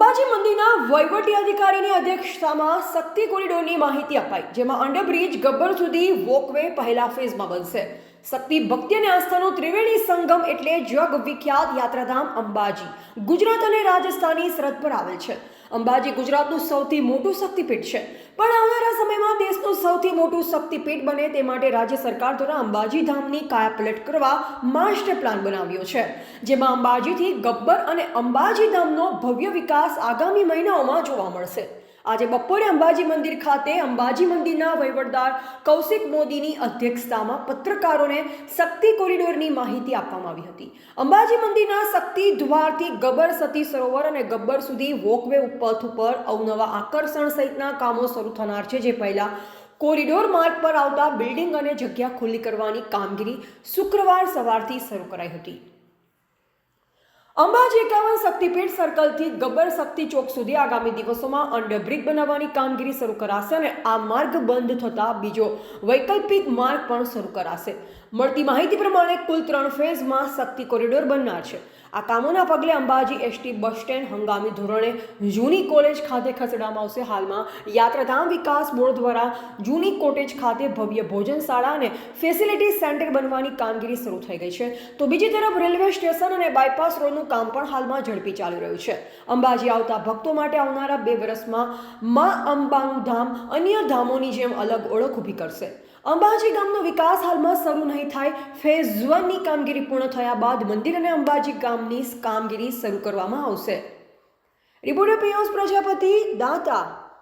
અંબાજી મંદિરના વહીવટી અધિકારીની અધ્યક્ષતામાં શક્તિ કોરિડોરની માહિતી અપાઈ, જેમાં અંડરબ્રિજ ગબ્બર સુધી વોકવે પહેલા ફેઝમાં બનશે. શક્તિ ભક્તિ અને આસ્થાનો ત્રિવેણી સંગમ એટલે જગ વિખ્યાત યાત્રાધામ અંબાજી, ગુજરાત અને રાજસ્થાની સરહદ પર આવેલ છે. અંબાજી ગુજરાતનું સૌથી મોટું શક્તિપીઠ છે. પણ આવનારા સમયમાં સૌથી મોટું શક્તિપીઠ બને તે માટે રાજ્ય સરકાર દ્વારા અંબાજી ધામની કાયાપલટ કરવા માસ્ટર પ્લાન બનાવ્યો છે, જેમાં અંબાજીથી ગબ્બર અને અંબાજી ધામનો ભવ્ય વિકાસ આગામી મહિનાઓમાં જોવા મળશે. આજે બપોરે અંબાજી મંદિર ખાતે અંબાજી મંદિરના વહીવટદાર કૌશિક મોદીની અધ્યક્ષતામાં પત્રકારોને શક્તિ કોરિડોરની માહિતી આપવામાં આવી હતી. અંબાજી મંદિરના શક્તિ દ્વારથી ગબ્બર સતી સરોવર અને ગબ્બર સુધી વોકવે પથ ઉપર અવનવા આકર્ષણ સહિતના કામો શરૂ થનાર છે, જે પહેલા કોરિડોર માર્ગ પર આવતા બિલ્ડિંગ અને જગ્યા ખુલ્લી કરવાની કામગીરી શુક્રવાર સવારથી શરૂ કરાઈ હતી. અંબાજી એકાવન શક્તિપીઠ સર્કલથી ગબ્બર શક્તિ ચોક સુધી આગામી દિવસોમાં અંડરબ્રિજ બનાવવાની કામગીરી શરૂ કરાશે અને આ માર્ગ બંધ થતાં બીજો વૈકલ્પિક માર્ગ પણ શરૂ કરાશે. મળતી માહિતી પ્રમાણે કુલ ત્રણ ફેઝમાં શક્તિ કોરિડોર બનનાર છે. આ કામોના પગલે અંબાજી એસટી બસ સ્ટેન્ડ હંગામી ધોરણે જૂની કોલેજ ખાતે ખસેડવામાં આવશે. હાલમાં યાત્રાધામ વિકાસ બોર્ડ દ્વારા જૂની કોટેજ ખાતે ભવ્ય ભોજનશાળા અને ફેસિલિટી સેન્ટર બનવાની કામગીરી શરૂ થઈ ગઈ છે. તો બીજી તરફ રેલવે સ્ટેશન અને બાયપાસ રોડનું કામ પણ હાલમાં ઝડપી ચાલી રહ્યું છે. અંબાજી આવતા ભક્તો માટે આવનારા બે વર્ષમાં મા અંબાનું ધામ અન્ય ધામોની જેમ અલગ ઓળખ ઊભી કરશે. અંબાજી ગામનો વિકાસ હાલમાં શરૂ નહીં થાય, ફેઝ વનની કામગીરી પૂર્ણ થયા બાદ મંદિર અને અંબાજી ગામની કામગીરી શરૂ કરવામાં આવશે. રિપોર્ટર પિયુષ પ્રજાપતિ, દાતા.